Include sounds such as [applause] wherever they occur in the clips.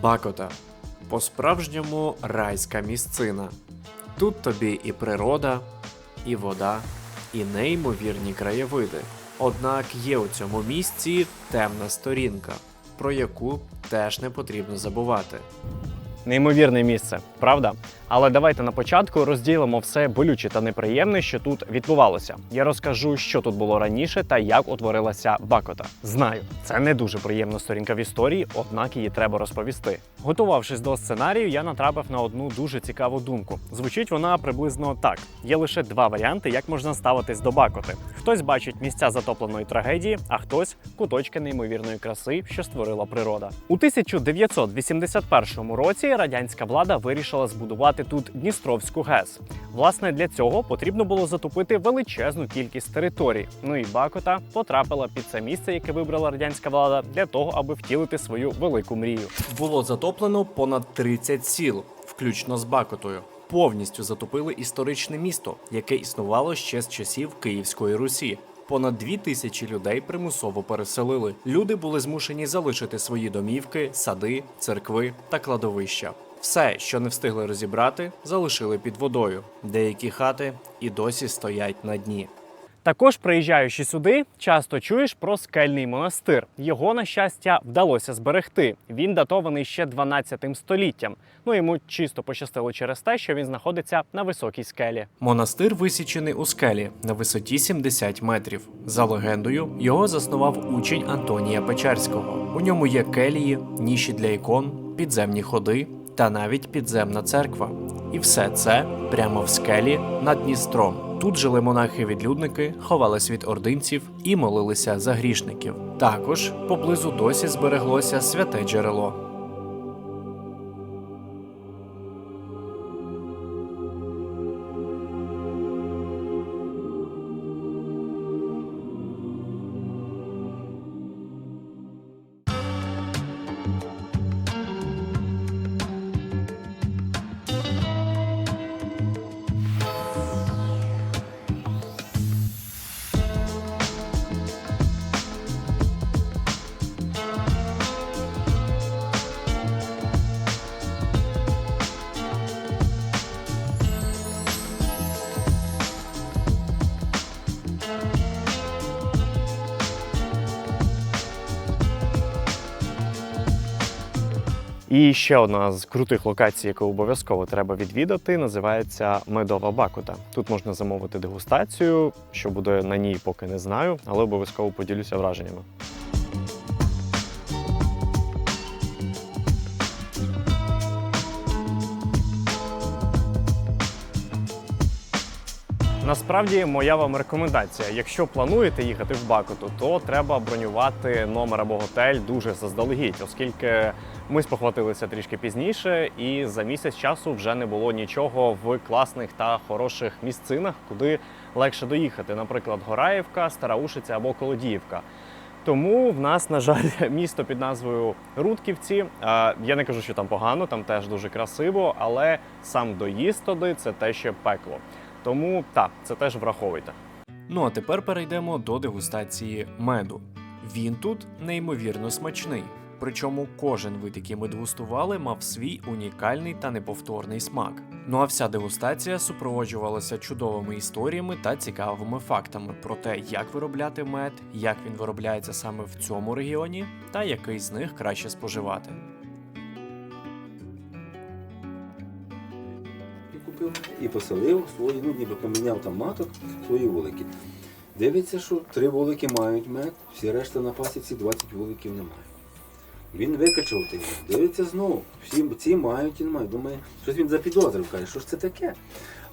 Бакота по-справжньому райська місцина. Тут тобі і природа, і вода, і неймовірні краєвиди. Однак є у цьому місці темна сторінка, про яку теж не потрібно забувати. Неймовірне місце, правда? Але давайте на початку розділимо все болюче та неприємне, що тут відбувалося. Я розкажу, що тут було раніше та як утворилася Бакота. Знаю, це не дуже приємна сторінка в історії, однак її треба розповісти. Готувавшись до сценарію, я натрапив на одну дуже цікаву думку. Звучить вона приблизно так: є лише два варіанти, як можна ставитись до Бакоти. Хтось бачить місця затопленої трагедії, а хтось куточки неймовірної краси, що створила природа. У 1981 році радянська влада вирішила збудувати тут Дністровську ГЕС. Власне, для цього потрібно було затопити величезну кількість територій. Ну і Бакота потрапила під це місце, яке вибрала радянська влада, для того, аби втілити свою велику мрію. Було затоплено понад 30 сіл, включно з Бакотою. Повністю затопили історичне місто, яке існувало ще з часів Київської Русі. Понад дві тисячі людей примусово переселили. Люди були змушені залишити свої домівки, сади, церкви та кладовища. Все, що не встигли розібрати, залишили під водою. Деякі хати і досі стоять на дні. Також приїжджаючи сюди, часто чуєш про скельний монастир. Його, на щастя, вдалося зберегти. Він датований ще 12 століттям. Ну йому чисто пощастило через те, що він знаходиться на високій скелі. Монастир висічений у скелі на висоті 70 метрів. За легендою, його заснував учень Антонія Печерського. У ньому є келії, ніші для ікон, підземні ходи та навіть підземна церква. І все це прямо в скелі над Дністром. Тут жили монахи-відлюдники, ховались від ординців і молилися за грішників. Також поблизу досі збереглося святе джерело. І ще одна з крутих локацій, яку обов'язково треба відвідати, називається Медова Бакута. Тут можна замовити дегустацію, що буде на ній, поки не знаю, але обов'язково поділюся враженнями. Насправді, моя вам рекомендація. Якщо плануєте їхати в Бакуту, то треба бронювати номер або готель дуже заздалегідь, оскільки ми спохватилися трішки пізніше, і за місяць часу вже не було нічого в класних та хороших місцинах, куди легше доїхати. Наприклад, Гораївка, Стараушиця або Колодіївка. Тому в нас, на жаль, [laughs] місто під назвою Рудківці. Я не кажу, що там погано, там теж дуже красиво, але сам доїзд туди це те ще пекло. Тому так, це теж враховуйте. Ну а тепер перейдемо до дегустації меду. Він тут неймовірно смачний. Причому кожен вид, який ми дегустували, мав свій унікальний та неповторний смак. Ну а вся дегустація супроводжувалася чудовими історіями та цікавими фактами про те, як виробляти мед, як він виробляється саме в цьому регіоні, та який з них краще споживати. і купив і поселив свої, ну ніби поміняв там маток, свої вулики. Дивиться, що три вулики мають мед, всі решта на пасіці 20 вуликів немає. Він викачав той. Дивиться знову, всі ці мають і мають. Думає, щось він запідозрив, каже, що ж це таке.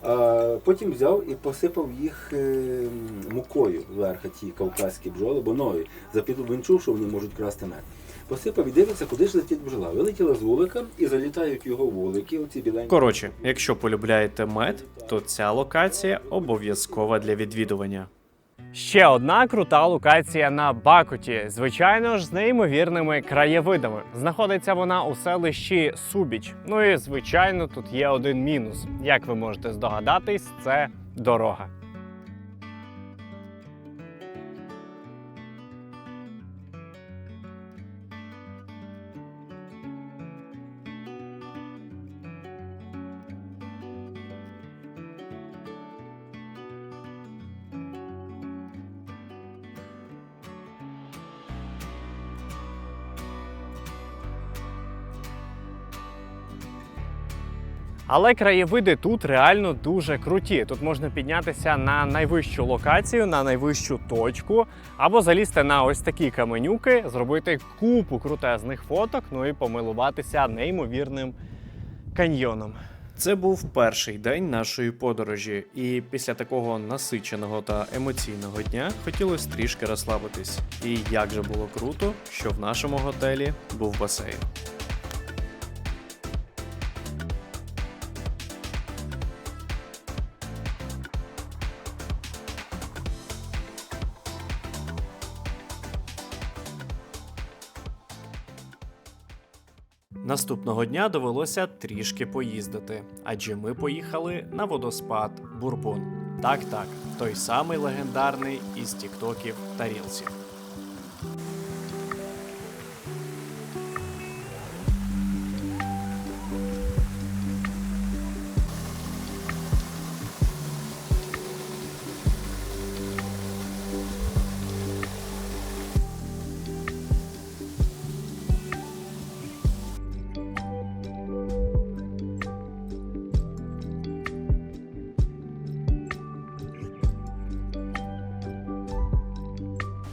А, потім взяв і посипав їх е, мукою зверху ті кавказькі бджоли, бо нові. Запідозрив, він чув, що вони можуть красти мед. Посипав і дивиться, куди ж летить бджола. Вилетіла з вулика і залітають його вулики, оці біленькі. Коротше, якщо полюбляєте мед, то ця локація обов'язкова для відвідування. Ще одна крута локація на Бакуті, звичайно ж, з неймовірними краєвидами. Знаходиться вона у селищі Субіч. Ну і звичайно, тут є один мінус. Як ви можете здогадатись, це дорога. Але краєвиди тут реально дуже круті. Тут можна піднятися на найвищу локацію, на найвищу точку, або залізти на ось такі каменюки, зробити купу крутезних фоток, ну і помилуватися неймовірним каньйоном. Це був перший день нашої подорожі, і після такого насиченого та емоційного дня хотілося трішки розслабитись. І як же було круто, що в нашому готелі був басейн. Наступного дня довелося трішки поїздити, адже ми поїхали на водоспад Бурбон. Так, так, той самий легендарний із тіктоків та рілсів.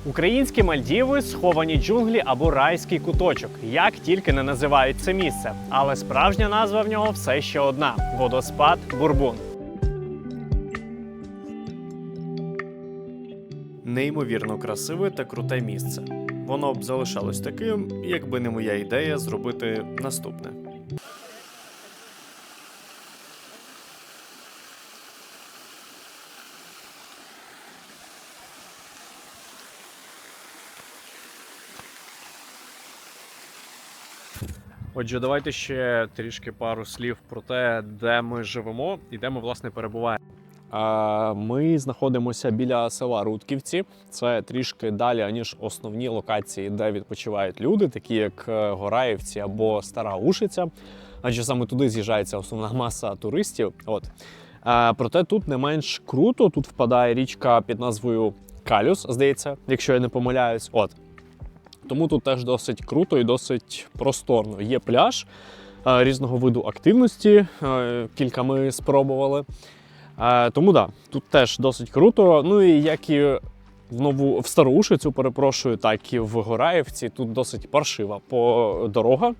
Українські Мальдіви сховані джунглі або райський куточок, як тільки не називають це місце. Але справжня назва в нього все ще одна: водоспад Бурбун. Неймовірно красиве та круте місце. Воно б залишалось таким, якби не моя ідея зробити наступне. Отже, давайте ще трішки пару слів про те, де ми живемо і де ми власне перебуваємо. Ми знаходимося біля села Рудківці. Це трішки далі, ніж основні локації, де відпочивають люди, такі як е, Гораївці або Стара Ушиця. Адже саме туди з'їжджається основна маса туристів. От. Проте тут не менш круто. Тут впадає річка під назвою Калюс, здається, якщо я не помиляюсь. От. Тому тут теж досить круто і досить просторно. Є пляж е, різного виду активності, е, кілька ми спробували. Е, Тому да, тут теж досить круто. Ну і як і в нову в Староушицю, перепрошую, так і в Гораївці. Тут досить паршива по дорога.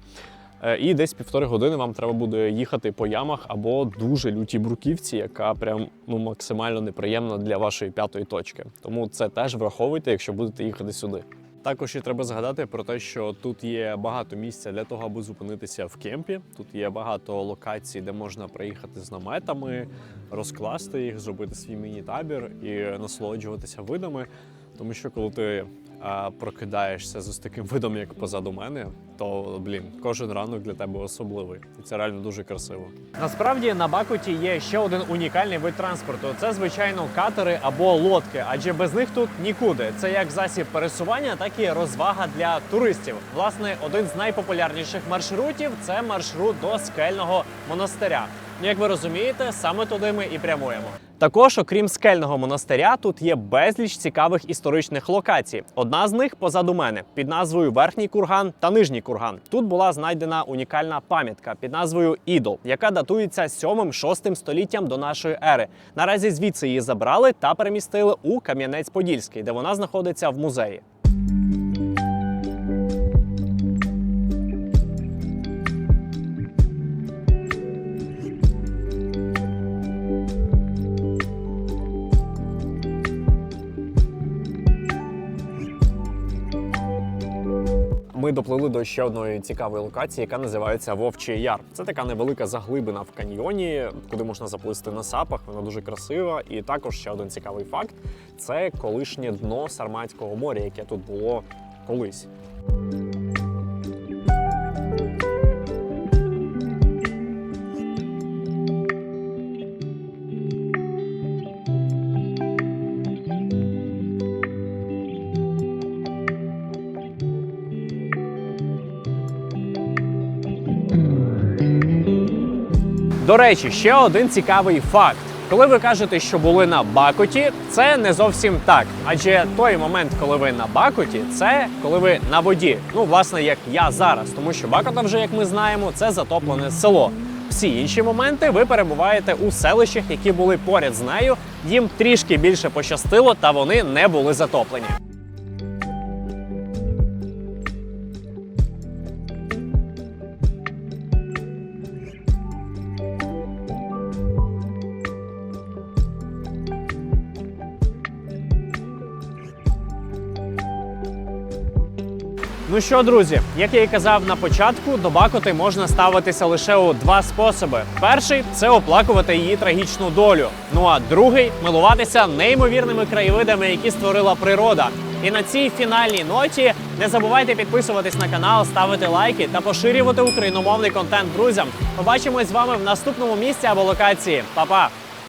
І десь півтори години вам треба буде їхати по ямах або дуже лютій бруківці, яка прям ну максимально неприємна для вашої п'ятої точки. Тому це теж враховуйте, якщо будете їхати сюди. Також і треба згадати про те, що тут є багато місця для того, аби зупинитися в кемпі. Тут є багато локацій, де можна приїхати з наметами, розкласти їх, зробити свій міні-табір і насолоджуватися видами. Тому що коли ти прокидаєшся з таким видом, як позаду мене, то блін, кожен ранок для тебе особливий, і це реально дуже красиво. Насправді на Бакуті є ще один унікальний вид транспорту. Це звичайно катери або лодки, адже без них тут нікуди. Це як засіб пересування, так і розвага для туристів. Власне, один з найпопулярніших маршрутів це маршрут до скельного монастиря. Ну, Як ви розумієте, саме туди ми і прямуємо. Також, окрім скельного монастиря, тут є безліч цікавих історичних локацій. Одна з них позаду мене під назвою Верхній курган та Нижній курган. Тут була знайдена унікальна пам'ятка під назвою Ідол, яка датується 7-6 століттям до нашої ери. Наразі звідси її забрали та перемістили у Кам'янець-Подільський, де вона знаходиться в музеї. Доплили до ще одної цікавої локації, яка називається Вовчий Яр. Це така невелика заглибина в каньйоні, куди можна заплисти на сапах. Вона дуже красива. І також ще один цікавий факт: це колишнє дно Сарматського моря, яке тут було колись. До речі, ще один цікавий факт. Коли ви кажете, що були на Бакоті, це не зовсім так. Адже той момент, коли ви на Бакоті, це коли ви на воді. Ну, власне, як я зараз, тому що Бакота вже, як ми знаємо, це затоплене село. всі інші моменти ви перебуваєте у селищах, які були поряд з нею. Їм трішки більше пощастило, та вони не були затоплені. Що, друзі, як я і казав на початку, до Бакоти можна ставитися лише у два способи: перший це оплакувати її трагічну долю. Ну а другий милуватися неймовірними краєвидами, які створила природа. І на цій фінальній ноті не забувайте підписуватись на канал, ставити лайки та поширювати україномовний контент друзям. Побачимось з вами в наступному місці або локації. Па-па!